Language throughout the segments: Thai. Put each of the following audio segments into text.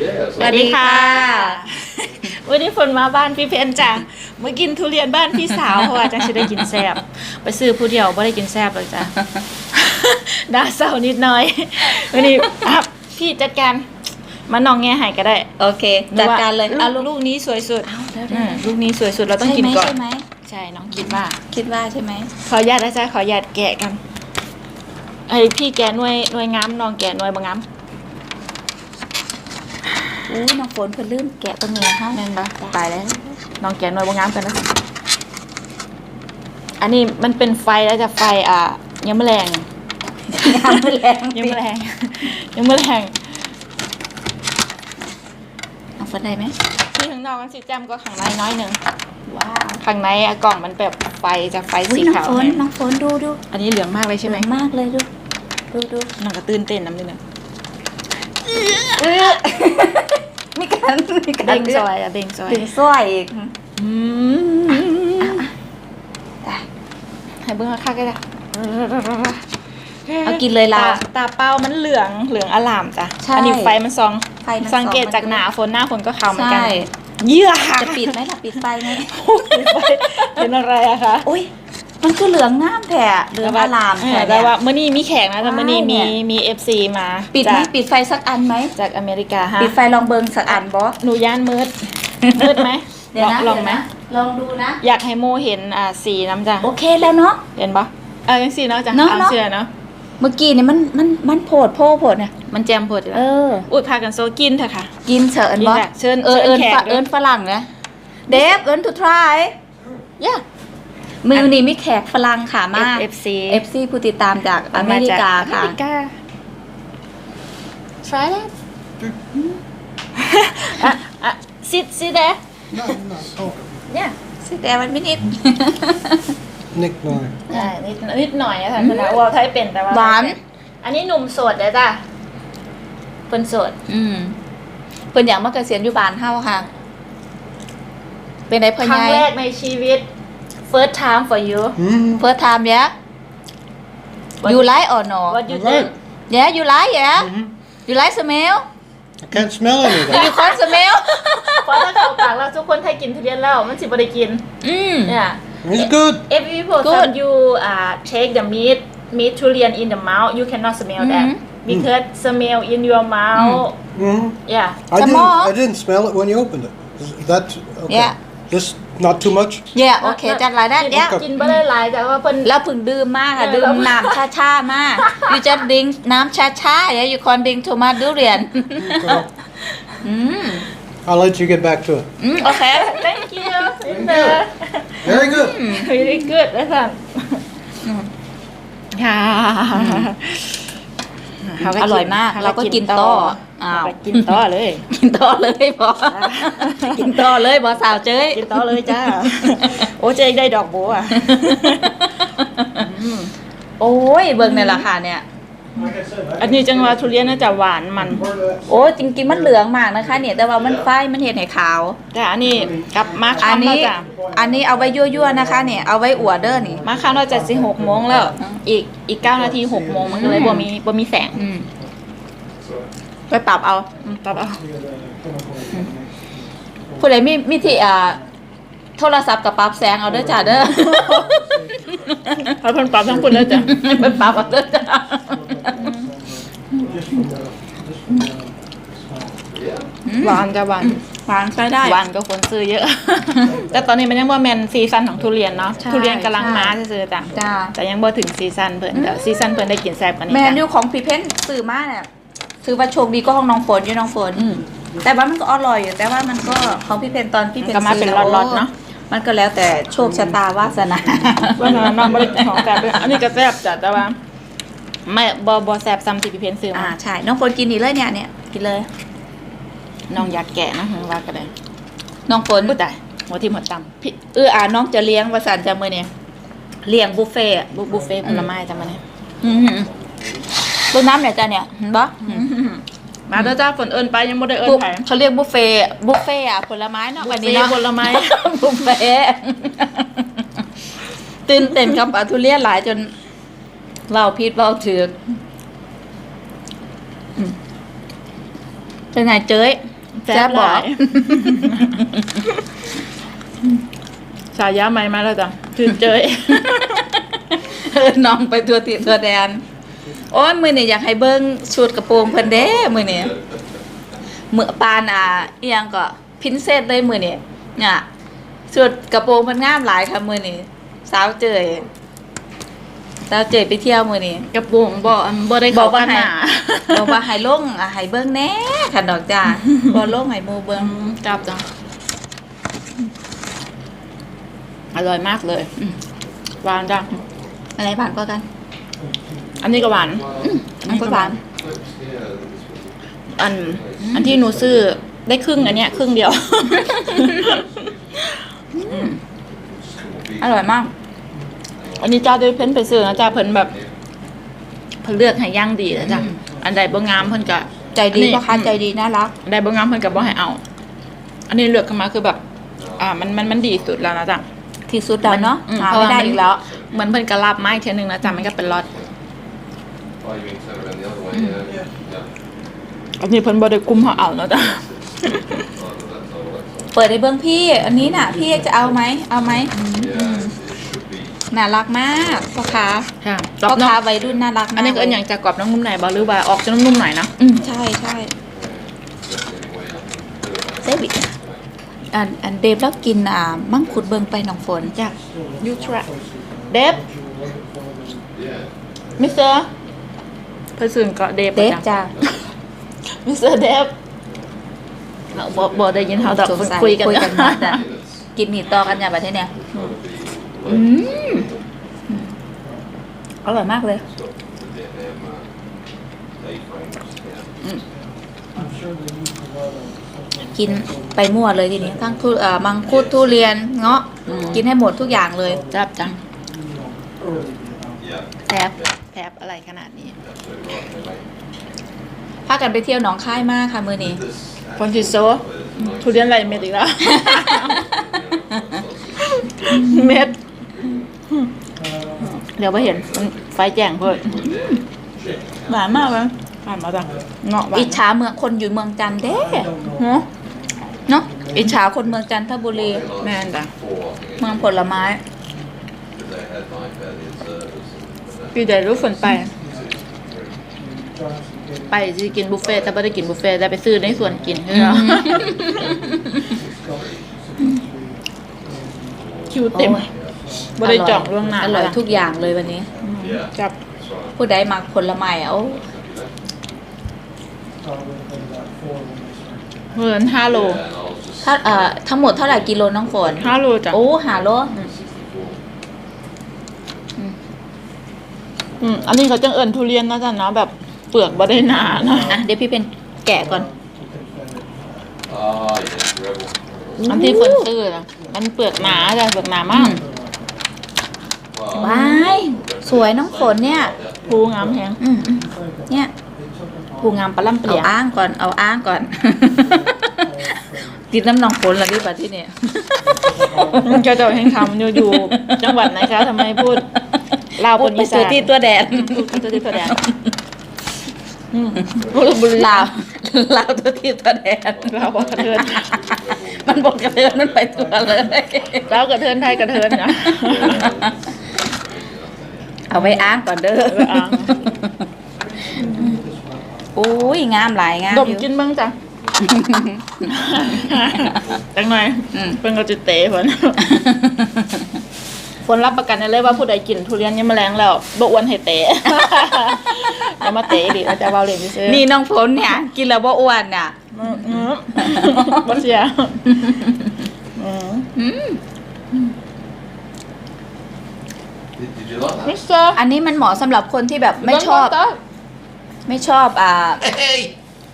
Yes. สวัสดีค่ะ วันนี้ฝนมาบ้านพี่เพนจ้ะมากินทุเรียนบ้านพี่สาวเพราะว่าจังจะได้กินแซบไปซื้อผู้เดียวไม่ได้กินแซบเลยจ้ะดาเศร้านิดหน่อยวันนี้อะพี่จัดการมานองแง่หายก็ได้ โอเคจัดการเลยเอาเอาลูลูกกลูกนี้สวยสุดเอาเดี๋ยวอืเดี๋ยวมลูกนี้สวยสุดเราต้องใช่กินไหมก่อนใช่ไหมใช่น้องคิดว่าคิดว่าใช่ไหมขออนุญาตนะจ๊ะขออนุญาตแกะกันไอพี่แกะหน่วยหน่วยงามน้องแกะหน่วยบางงาม อู้น้องฝนเพิ่นลืมแกะตัวเมียเฮาแม่นปะตายแล้วน้องแกะหน่วยบางงามกันนะอันนี้มันเป็นไฟแล้วจะไฟอะยังไม่แรงยังไม่แรงยังไม่แรงยังไม่แรงน้องฝนได้ไหมที่ข้างนอกมันสีแจ่มก็ข้างในน้อยหนึ่งว้าวข้างในอะกล่องมันแบบไฟจะไฟอุ้สียน้องขาวฝนเนี่ยน้องฝนดูดูอันนี้เหลืองมากเลยใช่ไหมสวยมากเลยดูดูดูน้องก็ตื่นเต้นน้ำนิดนึง มีการมีการเด้งซอยอะเด้งซอยถึงสวยอีกอืมให้เบิ้งค่าก็ได้เอากินเลยลาตาตาเป้ามันเหลืองเหลืองอลามจ้ะใช่อันี้ไฟมันซองไฟมันสังเกตส่องจากหนาฝนหน้าฝนก็ขาวเหมือนกันใช่ เยื่อค่ะจะปิดไหมล่ะปิดไฟไหมเป็นอะไรอะคะ อุ้ย มันคือเหลืองงามแท้เหลืองอลามเอแท้อเนี่แต่ย ว่าเมื่อนี้มีแขกนะแต่เมื่อนี้ว้าวเนี่มียมีเอฟซีมาปิดไหมจากปิดไฟสักอันไหมจากอเมริกาฮะปิดไฟลองเบิงสักอันบอหนูย่านมืดมืดไหมเดี๋ยวนะลองไหมเดี๋ยวนะลองดูนะ อยากให้โมเห็นอ่าสีน้ำจ้ะโอเคแล้วเนาะ เห็นปะเออยังสีเนาะจ้ะเนาะเอาเนาะ เสื้อเนาะเมื่อกี้เนี่ยมันมันมันโผดโพโผดเนี่ยมันแจมพอดีเออ อุ้ยพากันโซกินเถอะค่ะ กินเฉินกินบอแหละเชิญเออเชิเอิญญแขกฝด้วย เอิญฝรั่งนะเดฟเอิญ to try ย่า มือนี้มีแขกฝรั่งค่ะมา FC FC ผู้ติดตามจากอเมริกาค่ะอเมริกา try that อะอะ sit sit there No, no, oh, เนี่ยสิแต่มันไม่นิด Nick Noy. อ่านิดนิดหน่อยนะคะคุณนะว่าไทยเป็นแต่ว่าหวาน อันนี้หนุ่มโสดเลยจ้ะคนโสด อืมเพิ่นอยากมาเกษียณอยู่บ้านเฮาค่ะ เป็นไดพ่อครั้ใหงญ่แรกในชีวิต first time for you Mm, first time yeah you like or no what you I think like. yeah you like yeah Mhm. you like smell I can't smell any of do that. you can't smell เพราะถ้าเข้าปากเราทุกคนไทยกินทุเรียนแล้วมันสิบ่ได้กิน อืม เนี่ย It's good. if people Good. some you uh take the meat meat tulian in the mouth you cannot smell that Mhm. because smell in your mouth Mm. yeah I Some didn't. more? I didn't smell it when you opened it. Is that okay? Yeah. Just not too much. yeah okay จัดไรได้กิน yeah กินบ่ได้หลายแต่ว่าเพิ่น แล้วเพึ่งดื่มมากค่ะเออดื่แล้มวน้ำช้าๆมาก you just drink น้ำช้าๆ yeah you can't drink too much durian Okay. อืม I'll let you get back to it. อืมโอเค thank you Thank you. Very good. very good แล้วสั่นค่ะเข อร่อยมากเขเราก็กินต่ออ้าวเราก็กินต่อเลย กินต่อเลยบอกินต่อเลยบอสาวเจ้ยกินต่อเลยจ้าโอ้เจ๊ได้ดอกบัวอะโอ้ยเบิ่งในราคาเนี่ย Like I said, อันนี้จังหวะทุเรียนน่าจะหวานมัน part of that. โอ้ยจริงๆมันเหลืองมากนะคะ เนี่ยแต่ว่ามันไฟมันเห็นให้ขาว แต่อันนี้กลับมาอันคำนี้ แล้วจ้ะอันนี้เอาไว้ยั่วๆนะคะ เนี่ยเอาไว้อวดเด้อนี่ มาคำเราจะสิหกโมงแล้ว อีกอีกเก้านาทีหกโมงมันก็เลยบ่มีบ่มีแสงอืมไปปรับเอาอืมปรับเอาผู้ใดมีมีที่อ่าโทรศัพท์กับปรับแสงเอาเด้อจ้าเด้อ เอาเพิ่นปรับทั้งคุณแล้วจ้ะ ไปปรับเอาเด้อจ้า หวานจะหวาน หวานใช้ได้ หวานก็คนซื้อเยอะ แต่ตอนนี้มันยังบ่แมนซีซันของทุเรียนเนาะ ใช่ทุเรียนกำลังใช่มาซื้อๆจ้ะจ้าแต่ยังบ่ถึงซีซันเพิ่นเดี๋ยวซีซันเพิ่นได้กินแซ่บกว่านี้แมนจ้ะ ยูของพีเพนซื้อมาเนี่ยซื้อว่าโชคดีก็ห้องน้องฝนอยู่น้องฝนอืมแต่ว่ามันก็อร่อยอยู่แต่ว่ามันก็ของพี่เพนตอนพี่เพนก็มาเป็นซื้ล็อตๆเนอะ มันก็แล้วแต่โชคชะตา วาสนา ว่าน้องน้องบ่ได้กินของแซ่บเลยอันนี้ก็แซ่บจ้ะแต่ว่า ไม่บ่บ่แซ่บซ้ำที่พี่เพนซื้ออ่ามาใช่น้องฝนกินนี่เลยเนี่ยเนี่ยกินเลย น้องอยากแกะนะว่าก็ได้น้องฝนพูดได้หัวทิ่มหัวตำพี่เอออ่าน้องจะเลี้ยงวสันต์จะมือเนี่ยเลี้ยงบุฟเฟ่ต์อะบุบุฟเฟ่ต์ผลไม้จ้ะมาเนี่ยอือหือต้นน้ำเนี่ยจ้ะเนี่ยเห็นปะมาเด้อจ้าฝนเอิญไปยังบ่ได้เอิญบุฟไผเขาเรียกบุฟเฟ่ต์บุฟเฟ่ต์อะผลไม้เนาะบุฟวันเฟ่นี้เนาะ ผลไม้ บุฟเฟ่ต์ตื่นเต้นกับปลาทุเรียนหลายจน เราพิษเราถือกอืมเป็นไงเจ้ยแซ่บหลายฉายาใหม่มาแล้วจ้ะคือเจยเออน้องไปตัวติดตัวแดน โอ้ยมือนี่อยากให้เบิ้งชุดกระโปรงเพิ่นเด้มือนี่มือปานอะอีหยังก็พินเซตเลยมือนี่เนี่ยชุดกระโปรงเพิ่นงามหลายค่ะมือนี่สาวเจย สาวเจยไปเที่ยวมือนี่กระปุงบ่บ่ได้บเข้าอกว่ากันให้หนาบอกว่าให้ลงอะให้เบิ้งแหน่ค่ะดอกจ้าบ่ลงให้หมู่เบิ้งจับจ้ะอร่อยมากเลยอืมหวานจ้ะอะไรผ่านกว่ากันอันนี้ก็หวาน อันก็หวาน อัน อันที่หนูซื้อได้ครึ่งอันเนี้ยครึ่งเดียว อร่อยมาก อันนี้เจ้าได้เพิ่นไปซื้อนะจ้าเพิ่นแบบเพิ่นเลือกให้ย่างดีนะจ้ะอันใดบ่งามเพิ่นก็ ใจดีนี่พ่อค้าใจดีน่ารัก อันใดบ่งามเพิ่นก็บ่ให้เอา อันนี้เลือกขึ้นมาคือแบบ อ่า มันมันมันดีสุดแล้วนะจ้ะที่สุดแล้วเนาะอืมหาเพราะไม่ว่าได้มัน อีกแล้ว เหมือนเพิ่นก็รับไม้เทียหนึงนะจ้ะมันก็เป็นล็อต Oh, you mean turn around the other way, yeah. Yeah. อันนี้เพิ่นบ่ได้กุมเฮาเอานะจ้ะ Oh, that's all, that's เปิดในเบื้องพี่ อันนี้น่ะ พี่จะเอาไหม เอาไหม all. Yeah, it should be. น่ารักมากพ่อค้าค่ะพ่อเนาะค้าวัยรุ่นน่ารักมากอันนี้ก็อันอย่างจะกรอบน้ำนุ่มไหนบ่หรือว่าออกจะนุ่มๆหน่อยนะอืมใช่ใช่เซบิอันอันเดฟแล้วกินอ่ามั่งขุดเบิงไปหนองฝนจ้ะยูทราเดฟมิสเตอร์เพิ่นซื้อก็เดฟเดฟจ้ามิสเตอร์เดฟเราบ่บ่ได้ยินเฮาดอกสงสัยคุยกัน คุยกันนะมาแต่กินหมี่ต่อกันอย่างประเทศเนี้ยอืม อร่อยมากเลย กินไปมั่วเลยทีนี้ทั้งทุเอ่อมังคุดทุเรียนเงาะกินให้หมดทุกอย่างเลยจับจัง Yeah. แทบแทบอะไรขนาดนี้พากันไปเที่ยวหนองคายมากค่ะมือนี้คนที่โซทุเรียนไรเม็ดอีกแล้ว เม็ด เดี๋ยวไปเห็นมันไฟแจ้งเพิ่นหวานมากเลยหวานมาจังเงาะหวานอิจฉาเมืองคนอยู่เมืองจันทร์เด้เนาะเนาะอิจฉาคนเมืองจันทบุรีแม่นจ้ะ Four, I think, เมืองผลไม้ because they had like uh, the observers. and- พี่เดรู้ฝนไป ไปจะกินบุฟเฟ่ต์แต่ไม่ได้กินบุฟเฟ่ต์แต่ไปซื้อในส่วนกินคือเราคิวเต็ม โอ้ยไม่ได้จองล่วงหน้าอร่อยทุกอย่างเลยวันนี้ Yeah, จับ that's right. ผู้ใดมักผลไม้เอาเหินห้าโล Yeah, and I was just ถ้าเอ่อทั้งหมดเท่าไหร่กิโลน้องฝนห้าโลจ้ะโอ้หาโลอืมอันนี้เขาจังเอิญทุเรียนนะจ๊ะเนาะแบบเปลือกบ่ได้หนานะอะเดี๋ยวพี่เป็นแกะก่อน Ah, yes, rebel. อันที่ฝนซื้อนะมันเปลือกหนาจ้ะเปลือกหนามาก Wow. ว้ายสวยน้องฝนเนี่ยภูงามแฮงอืมอืมเนี่ยภูงามปลาล่ำเปเอาลี่ยอ้างก่อนเอาอ้างก่อนติดน้ำนองฝนละดิบัดที่เนี่ยมันจะจะแห่งคำอยู่อยู่จังหวัดไหนคะทำไมพูดลาวพูคดนไปอีเจสาอนที่ตัวแดนพูดตัวที่ตัวแดนอืมพูดบุรีลาวลาวตัวที่ตัวแดนลาวบอกกระเทินมันบอกกระเทือนมันไปตัวเลยลาวกระเทินไทยกระเทินนะ เอาไว้อ้างก่อนเด้อเอาไว้อ้างโอ้ยงามหลายงามดมอยู่ กินบ้างจ้ะ จังหน่อยอืมเป็นก็จะเตะฝนฝนรับประกันได้เลยว่าผู้ใดกินทุเรียนยังแมลงแล้วบ่อ้วนให้เตะ อย่ามาเตะดิเราจะเบาเรียนซื้อนี่น้องฝนเนี่ย กินแล้วบ่อ้วนน่ะ อืมอืมบ่เสียอืมอืม Did, did you like มิ that? สเตอร์อันนี้มันเหมาะสำหรับคนที่แบบไม่ชอบไม่ชอบอ่า Hey!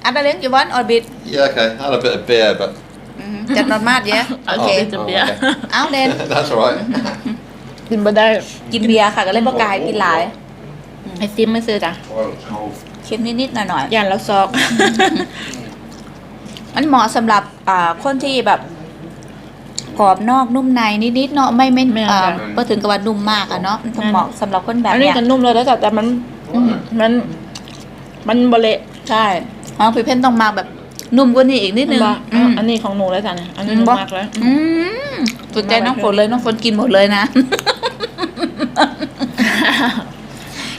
อันนั้นเลี้ยงอยู่วันออร์บิท Yeah, okay. I had a bit of beer, but จัดนอนมาดเยอะโอโอเคเคจะเบียร์เอาเดน that's all right. กินบ่ได้กินเบียร์ค่ะก็เลยบ่กล้ายกินหลายให้ซิมไม่ซื้อจ้ะเค็มนิดๆหน่อยย่านแล้วซอก ๆมันเหมาะสำหรับอ่าคนที่แบบ กรอบนอกนุ่มในนิดๆเนาะไม่ไม่ไม่อ่าค่ะบ่ถึงกับว่านุ่มมากอะเนาะมันเหมาะสำหรับคนแบบอันนี้เนี้ยกันนุ่มเลยแล้วจ้ะแต่มันมัน มันบเละใช่อ๋อพี่เพ่นต้องมาแบบนุ่มกว่านี้อีกนิดนึงบ่อืมอันนี้ของหนูแล้วจ้ะเนี่ยอันนี้หนูมากเลยอืมสนใจน้องฝนเลยน้องฝนกินหมดเลยนะ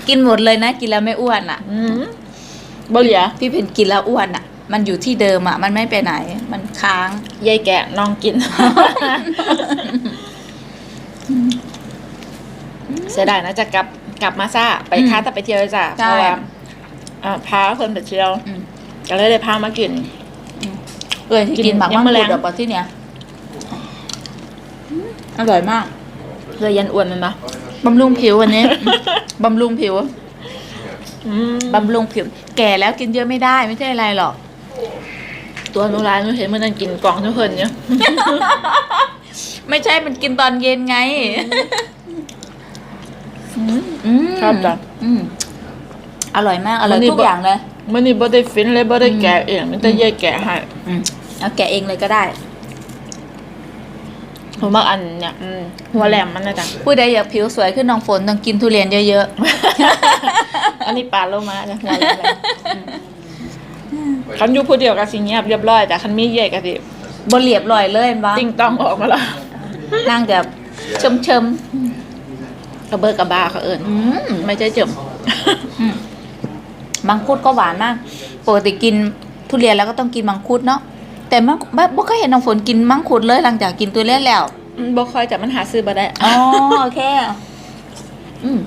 กินหมดเลยนะ กินแล้วไม่อ้วนอะ อืมบ่เหลียพี่เพนกินแล้วอ้วนอะ มันอยู่ที่เดิมอะมันไม่ไปไหน มันค้าง ยายแกะน้องกิน เสียดายนะจะกลับกลับมาซ่า ไปอืมค้าแต่ไปเที่ยวเลยจ้ะใช่เพราะว่าอ่าพาคนไปเที่ยวอืมก็เลยได้พามากิน เออที่กินหมักยัมังงแมลคุง ดแบบที่เนี้ยอร่อยมากเลยยันอ้วนมันนะบำรุงผิววันนี้ บำรุงผิวอืมบำรุงผิว แก่แล้วกินเยอะไม่ได้ไม่ใช่อะไรหรอก ตัวหนูร้ายหนูเห็นมันนั่งกินกล่องทุกคนเนี่ยไม่ใช่มันกินตอนเย็นไงอืมชอบจ้ะอืมอร่อยมาก อร่อยวันนี้ทุกบอย่างเลยมันนี่บ่ได้ฟินเลยบ่ได้แกะเองมันแต่ยายแกะให้อืมเอาแกะเองเลยก็ได้ ผมมักอันเนี่ยอืมหัวแหลมมันนะจ๊ะผู้ใดอยากผิวสวยขึ้นน้องฝนต้องกินทุเรียนเยอะอันนี้ปลาโลมาจ้ะหัวแหลม คันอยู่ผู้เดียวก็สิเงียบเรียบร้อยแต่คันมีใหญ่ก็สิๆบนเหลียบลอยเลยเห็นปะติ้งต้องออกมาแล้วนั่งแบบเชมเชมกระเบิดกระบาเขาเอิญๆอืมไม่ใช่เจิมอืมมังคุดก็หวานมากปกติกินทุเรียนแล้วก็ต้องกินมังคุดเนาะแต่มังบ่บ่เคยเห็นน้องฝนกินมังคุดเลยหลังจากกินทุเรียนแล้วอืมบ่ค่อยจะมันหาซื้อบ่ได้อ๋อโอเคอืม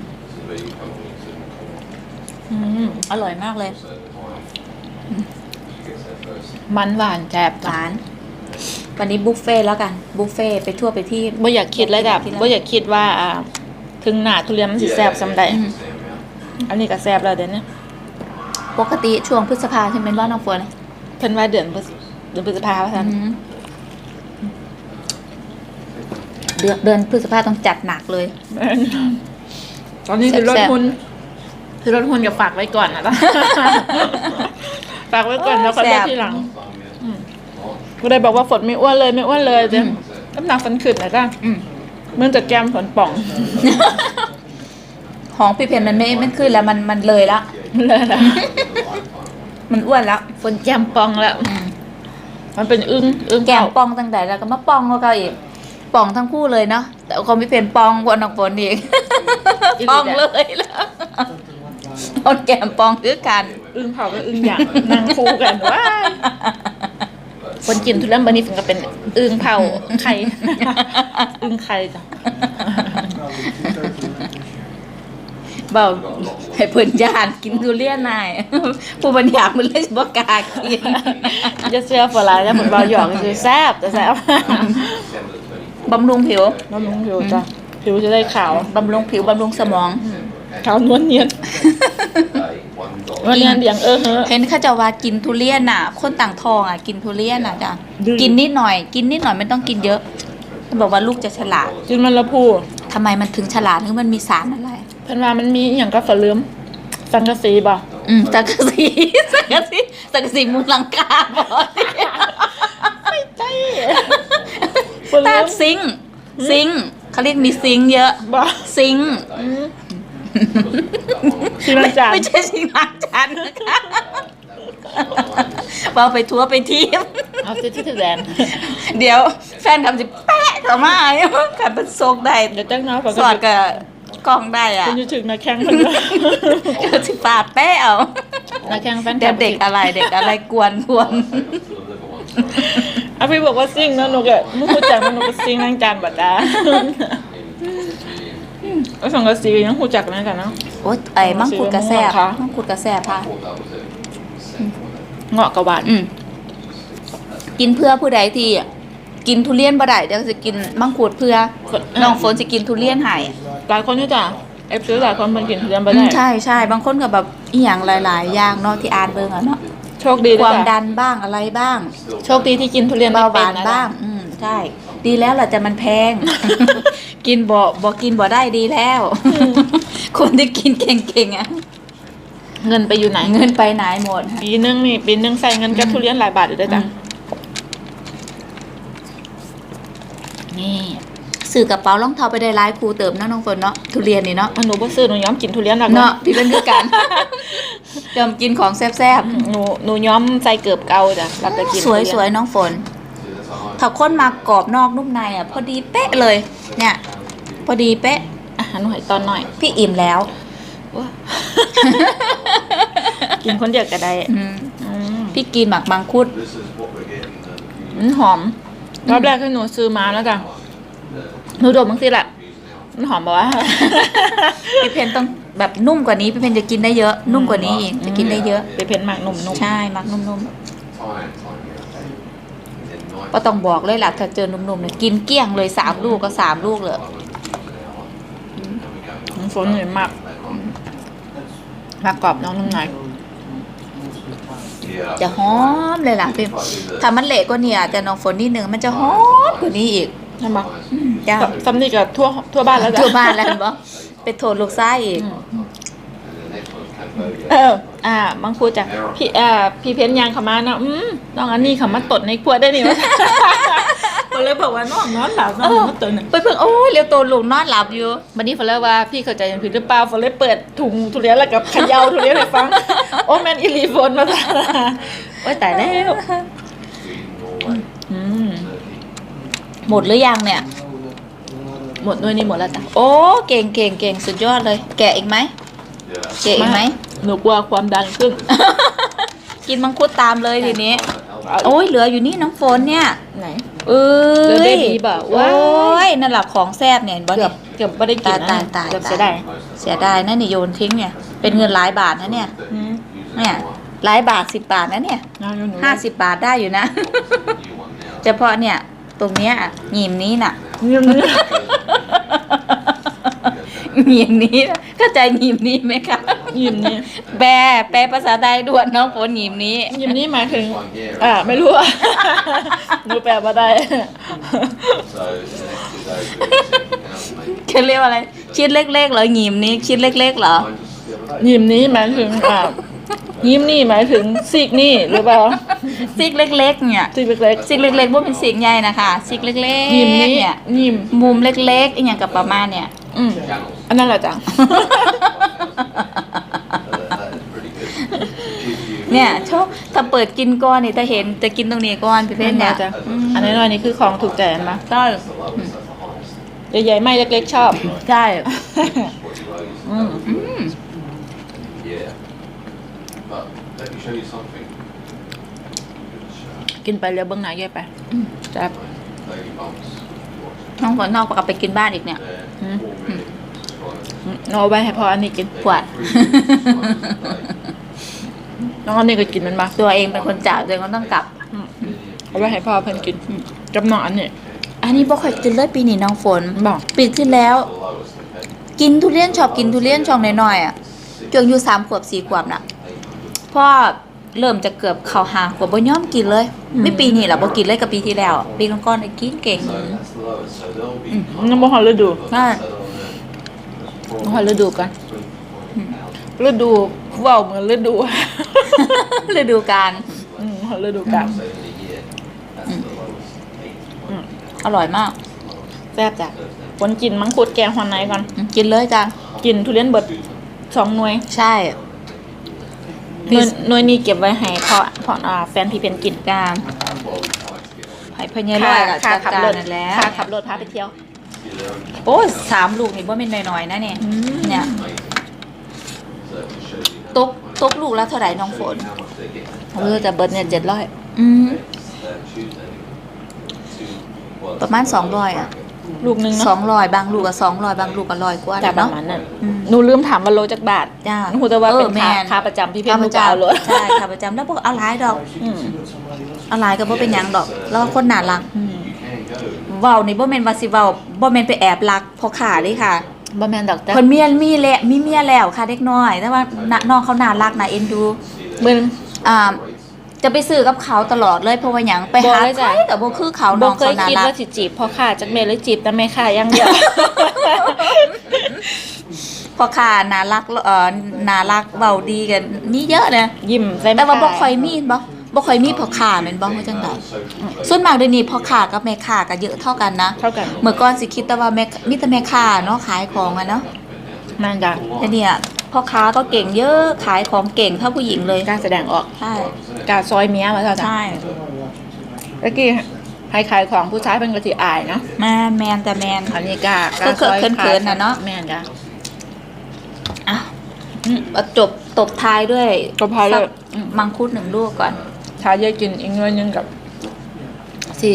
อืมอร่อยมากเลย มันหวานแซ่บหวาน วันนี้บุฟเฟ่ต์แล้วกันบุฟเฟ่ต์ไปทั่วไปที่ บ่อยากคิดเลยจ้ะคิดแล้วบ่อยากคิดว่าอ่า ถึงหน้าทุเรียนมันสิแซ่บซำใดอืม อันนี้ก็แซ่บแล้วเดี๋ยวนี้ปกติช่วงพฤษภาใช่ไหมว่าน้องฝนเพิ่นว่าเดือนพฤษเดือนพฤษภาว่าซั่นอืมเดือนเดือนพฤษภาต้องจัดหนักเลย ตอนนี้คือลดแซ่บๆ หุ้นคือลดหุ้นกับฝากไว้ก่อนนะจ๊ะ ฝากไว้ก่อนแล้วค่อยลดทีหลังก็ได้บอกว่าฝนไม่อ้วนเลยไม่อ้วนเลยเดี๋ยวน้ำหนักฝนขึ้นนะจ๊ะอืมเมื่อจะแก้มฝนป่อง ของพี่เพนมันไม่ไม่ขึ้นแล้วมันมันเลยละเลยนะมันอ้วนแล้วฝนแก้มป่องแล้วอืมมันเป็นอึ้งอึ้งแก้มเก่าปองตั้งแต่แล้วก็มาปองแล้วก็อีกปองทั้งคู่เลยเนาะแต่ของพี่เพนปองกว่าน้องฝนอีกปองเลยแล้ว คนแก้มปองคือกัน อึ้งเผากับอึ้งหยางนั่งคู่กันว้ายคนกินทุเรียนบานี้ฝนก็เป็นอึ้งเผาไข่อึ้งไข่จ้ะเบาให้เพิ่นย่านกินทุเรียนนายผู้บรรยากมันเลยบ่กล้ากินจะเชื่อฝนลายจะฝนเบาหยอกคือแซ่บแต่แซ่บบำรุงผิวบำรุงผิวจ้ะผิวจะได้ขาวบำรุงผิวบำรุงสมอง ขาวนวลเนียนนวลเนียนเดียงเออเฮ้อ เห็นเขาจะว่ากินทุเรียนน่ะ คนต่างทองอะกินทุเรียนน่ะจ้ะดื้อ กินนิดหน่อย กินนิดหน่อยไม่ต้องกินเยอะเขาบอกว่าลูกจะฉลาดกินมันละพูทำไมมันถึงฉลาดคือมันมีสารอะไร เพิ่นว่ามันมีอหย่างก็ฝนลืมสังกะสีบ่อืมสังกะสีสังกะสีสังกะสีมุงหลังคาบอกไม่ใช่ฝนตาลืมซิงค์ซิงค์เขาเรียกมีซิงค์เยอะ บ่ซิงค์อืม ที่ล้างจานไม่ใช่ซิงค์ล้างจานนะคะเอาไปทัวร์ไปทีม เอาซิที่ถือแดนเดี๋ยวแฟนคำสิแปะเข้ามาขันเป็นโซกได้เดี๋ยวจังเนาะฝนสอดกับกล้องได้อะคุณจะถึงนักแข่งเพิ่นว่าเดี๋ยวสิปาดแป้เอานักแข่งแฟนเดี๋ยวเด็กอะไรเด็กอะไรกวนกวนอะพี่บอกว่าซิ่งเนาะหนูก็ไม่รู้จักมันหนูก็ซิ่งล้างจานบัดดา ก็สังกะสียังรู้จักนะกันเนาะ โอ๊ยไอ้มังคุดกระแสบค่ะ มังคุดกระแสบค่ะ เงาะกะหวานอืมกินเพื่อผู้ใดที่กินทุเรียนบ่ได้เดี๋ยวจะกินมังคุดเพื่อน้องฝนจะกินทุเรียนให้หลายคนนี่จ้ะเอฟซีหลายคนมันกินทุเรียนไปอืได้มใช่ใช่บางคนก็แบบอีหยังหลาย ๆ อย่างเนาะที่อ่านเบิ่งอะเนาะโชคดีคด้วยวามจ้ะดันบ้างอะไรบ้างโชคดีที่กินทุเรียนเบาหไม่วานเป็ะบ้าง อืมใช่ ดีแล้วแหละแต่มันแพง กินบ่บ่กินบ่ได้ดีแล้ว คนที่กินเก่งๆอะ เงินไปอยู่ไหน เงินไปไหนหมดปีนึงนี่ปีนึงใส่เงินกับทุเรียนหลายบาทอยู่ด้วยจ้ะอืมนี่สื่อกระเป๋ารองเท้าไปได้หลายครูเติมเนาะน้องฝนเนาะทุเรียนนี่เนาะอันหนูบ่ซื้อหนูย้อมกินทุเรียนหลักเนาะพี่เป็นคือกันยอมกินของแซ่บหนูหนูย้อมใส่เกือบเก่าจ้ะแล้วก็กินๆสวยสวยๆน้องฝนถ้าคนมากรอบนอกนุ่มในอะพอดีเป๊ะเลย เนี่ย พอดีเป๊ะอาหารหน่อยตอนหน่อย พี่อิ่มแล้ว กินคนเดียวก็ได้อืมอืมพี่กินหมักมังคุด This is what we're getting. um, มันหอมรอบแรกที่หนูซื้อมาแล้วจ้ะหนูดมบางทีแหละมันหอมบอกว่า พี่เพนต้องแบบนุ่มกว่านี้ พี่เพนจะกินได้เยอะ นุ่มกว่านี้อีกจะกินได้เยอะ ไปเพนหมักหนุ่มๆใช่หมักนุ่ม Time, time, yeah, okay. And then ๆก็ต้องบอกเลยล่ะถ้าเจอนุ่มๆเนี่ยกินเกลี้ยงเลยสามลูกก็สามลูกเลยมั นฝนเหนื่อยมากมากรอบน้องนุ่มหน่อยจะหอมเลยล่ะพี่ถ้ามันเละกว่านี้อาจจะน้องฝนนิดนึงมันจะหอมกว่านี้อีกใช่ไหมจ้าซัมนี่กับทั่วทั่วบ้านแล้วจ้ะทั่วบ้านแล้วเห็นบ่ไปโทษลูกไส้อีกเออ อ่ามังคุดจ้ะพี่อ่าพี่เพ้นยางเขามานะอืมน้องอันนี้เขามาตดในครัวได้นี่วะ เลยบอกว่าน้องนอนหลับน้องมาตดเนี่ยไปเพิ่งโอ้ยเรียวโตลูกนอนหลับอยู่วันนี้ฝนเลยว่าพี่เข้าใจยังผิดหรือเปล่าฝนเลยเปิดถุงทุเรียนแล้วกับเขย่าทุเรียนให้ฟัง โอ้แมนอิลีฝนมาตาโอ้ยตายแล้ว Sweden, Norway, อืม Turkey. หมดหรือยังเนี่ย หมดด้วยนี่หมดแล้วจ้ะโอ้เก่งเก่งเก่งสุดยอดเลย แกะอีกไหม Yeah. แกะอีกไหมหนูกลัวความดันขึ้น กินมังคุดตามเลยทีนี้เอาโอ้ยเหลืออยู่นี่น้ำฝนเนี่ย ไหน เอ้ยเหลือ Baby บ่ะโอ้ว้ายยนั่นแหละของแซ่บเนี่ยเห็นบ่เกืเนี่อยบเกือบไม่ได้กินนะตายตายเกือบตายเสียดายเสียดายนะนี่โยนทิ้งเนี่ย เป็นเงินหลายบาทนะเนี่ย อืมเนี่ยหลายบาทสิบบาทนะเนี่ย น่าอยู่หนูห้าสิบบาทได้อยู่นะ New one now. เฉพาะเนี่ย ตรงเนี้ยหยิมนี้น่ะเงียบเล ยหยิมนี้นะเข้าใจหยิมนี้ไหมคะยิ้มนี่แปลแปลภาษาไทยด่วนน้องฝนหยิมนี้ยิ้มนี่หมายถึง This one here. อ่า ไม่รู้อะหนูแปลมาได้ So the next two days we're sitting down, mate. เขาเรียกว่าอะไร ชิ้นเล็กๆเหรอหยิมนี้ชิ้นเล็กๆเหรอ I just the other day. ยิ้มนี้หมายถึงอ่ายิ้มนี่หมายถึงซีกนี่หรือเปล่าซิกเล็ก ๆ เนี่ยซีกเล็กซิกเล็กๆว่าเป็นซิกใหญ่นะคะซิกเล็กๆๆยิ้มนี้เนี่ย ยิ้ม มุมเล็กๆอีกอย่างกับประมาณเนี่ย อืม Channels. อันนั้นแหละจ้ะ Uh, that is pretty good. Gives you- เนี่ยชอบถ้าเปิดกินก้อนนี่ถ้าเห็นจะกินตรงนี้ก้อนพี่เพชรเนี่ยจ้ะอันนี้น้อยนี่คือของถูกใจอันปะก็ That's the lowest, that's the highest. ใหญ่ๆไม่เล็กๆชอบ ใช่ What you raise. อืม Yeah. But let me show you something. Good กินไปเรือเบื้องหน้าเยอะไปจ้ะ show. Baby bumps. Watch น้องฝนนอกกลับไปกินบ้านอีกเนี่ย there. Mm. Four minutes. Right. อืมเอาไว้ให้พออันนี้กินปวด Three times a day. น้องอันนี้ก็กินมันมาตัวเองเป็นคนจ่ายตัวเองก็ต้องกลับเอาไว้ให้พ่อเพิ่นกินกับน้องอันนี้อันนี้บ่ค่อยกินเลยปีนี้น้องฝน บอกปีที่แล้ว The lowest, okay? กินทุเรียนชอบกินทุเรียนช่องน้อยๆอะจนอยู่สามขวบสี่ขวบน่ะพ่อ เริ่มจะเกือบเข้าหาขวบบ่ยอมกินเลย ไม่ปีนี้หรอบ่กินเลยกับปีที่แล้วอะปีก่อนๆได้กินเก่ง So that's the lowest. So there'll be น้ำบ่ฮอดฤดูอ่าบ่ฮอดฤดูกัน Three, ฤดูเว้าเหมือนฤดูฤดูกาลอืมฮอดฤดูกาล so in a year, that's the lowest. Eight. อร่อยมากแซ่บจ้ะคนกินมังคุดแกงฮอนไนก่อนอืมกินเลยจ้ะ กินทุเรียนเบิดสองหน่วย ใช่ หน่วยหน่วยนี้เก็บไว้ให้พ่อพ่ออ่าแฟนพี่เพนกินจ้า Well, we try to get on. ให้พญาลอยกับค่าจัดขับการรถนั่นแหละค่าขับรถพาไปเที่ยว Get there. โอ้ยสามลูกนี่บ่เป็นน้อยๆนะเนี่ยอืมเนี่ย So it just shows you ตกตกลูกแล้วเท่าไหร่น้องฝน how much they're getting. เออแต่เบิดเนี่ยเจ็ดร้อยอืม Uh, Tuesday. Two, well, ประมาณสองร้อยอะ ลูกหนึงสอเนาะงร้อยบางลูกก็สองร้อยบางลูกก็ร้อยกว่าจ้ะประเนาะ มาณนั้นอืม หนูลืมถามว่าโลจักบาทจ้าหนูแต่ว่าเป็นออค่าแม่นค่าประจำพี่เพนข้าหพนูก็เจ้าเอาเลยใช่ข้าพเจ้าแล้วบอกเอาหลายดอก อืมเอาหลายก็บ่เป็นหยังดอก แล้วคนน่ารักอืม You can go. เว้านี่บ่แม่นว่าสิเว้าบ่แม่นไปแอบรักพ่อขาเด้ค่ะ บ่แม่นดอกแต่เพิ่นเมียมีแล้วมีเมียแล้วค่ะเด็กน้อย แต่ว่าน่ะน้องเขาน่ารักน่าเอ็นดู เบิ่ง อ่า จะไปซื้อกับเขาตลอดเลยเพราะว่าหยังไปหาบอกเลยใครจ้ะ แต่บ่คือเขาบ่น้องเคเขายน่าคิดรักว่าสิจีบพ่อค้าจักเมเลยจีบแต่แม่ค้าอย่างเดียวพ่อค้าน่ารักเอ่อน่ารักเว้าดีกันมีเยอะเลยยิ้มใส่แต่ว่าบ่ค่อยมีบ่บ่ค่อยมีพ่อค้าแม่นบ่ว่าจังไดส่วนมากเดี๋ยวนี้พ่อค้ากับแม่ค้าก็เยอะเท่ากันนะ เท่ากันเมื่อก่อนสิคิดแต่ว่าแม่มีแต่แม่ค้าเนาะขายของอะเนาะนั่นจ้ะ แต่เนี่ย พ่อค้าก็เก่งเยอะขายของเก่งเท่าผู้หญิงเลยกล้ารแสดงออกใช่กล้ารซอยเมียมาแล้วจ้ะใช่เมื่อกี้ให้ขายของผู้ชายเป็นกระติอายเนาะแมนแมนแต่แมนอันนี้กล้ากล้าก็ซอยเขินๆน่ะเนาะแม่นจ้ะอะอืมเอาจบตบท้ายด้วยก็พอแล้วสักมังคุดหนึ่งลูกก่อนชาเยอะกินอีกหน้อยนึงกับสิ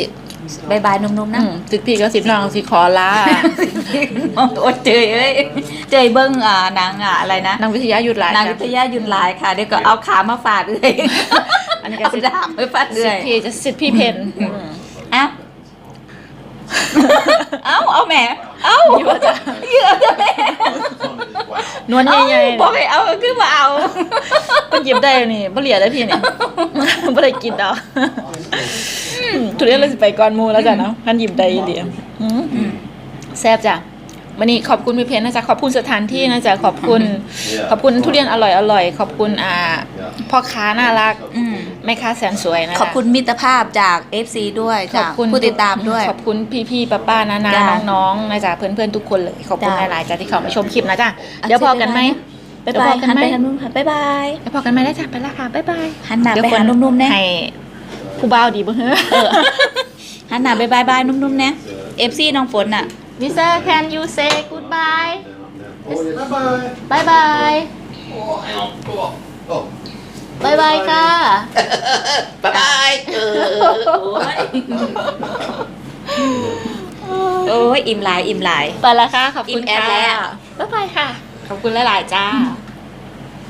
บายบายนุ่มๆอืนะมสิบพี่ก็สิบน้องสิขอลาโอ้เจยเอ้ยเจยเบิ้งอ่านางอะอะไรนะนางวิทยาหยุดหลายนางจ้ะวิทยายุนลายค่ะเดี๋ยวก็เอาขามาฝาดเลยอันนี้ก็เอาสิดาบไปฟาดเลสิบยพี่จะสิบพี่เพนเอ้าเอ้าเอาแหม่เอ้าเยอะจ้ะเยอะจ้ะแม่นวลใหญ่ๆบอกให้เอาก็คือมาเอาก็หยิบได้นี่บ่เหลียได้พี่เนี่ยบ่ได้กินดอกอืม ทุเรียนเราสิไปก่อนหมูแล้วจ้ะเนาะท่านหยิบได้อีเหลียอืมอืมแซ่บจ้ะวันนี้ขอบคุณพี่เพนนะจ๊ะขอบคุณสถานที่นะจ๊ะขอบคุณ ขอบคุณทุเรียนอร่อยอร่อยขอบคุณอ่าพ่อค้าน่ารักอืมแม่ค้าแสนสวยนะจ๊ะขอบคุณมิตรภาพจาก FC ด้วยขอจาบกคุณผู้ติดตามด้วย ขอบคุณพี่ๆป้าๆนานาจ้ะน้องๆนะจ๊ะเพื่อนๆทุกคนเลยขอบคุณจ้ะหลายๆจ้ะที่เข้ามาชมคลิปนะจ๊ะเดี๋ยวพอกันไหมบ๊ายเดี๋ยวบาพยอกันหันไหมไปทางนู้นค่ะบ๊ายบายเดี๋ยวพอกันไหมได้จ้ะไปและค่ะบ๊ายบาย หันหน้าเดี๋ยวไปหานุ่มๆแน่ ให้ ผู้บ่าวดีบ่เฮ้อหันหน้าบ๊ายบายบายนุ่มๆแน่ FC น้องฝนน่ะมิสเตอร์ can you say goodbye Bye-bye. บายบายบายบายค่ะบ๊ายบายเออโอ้ยอิ่มหลาย อิ่มหลาย ไปแล้วค่ะ ขอบคุณอิ่มแอดค่ะแล้ว บ๊ายบายค่ะ ขอบคุณหลาย ๆ จ้า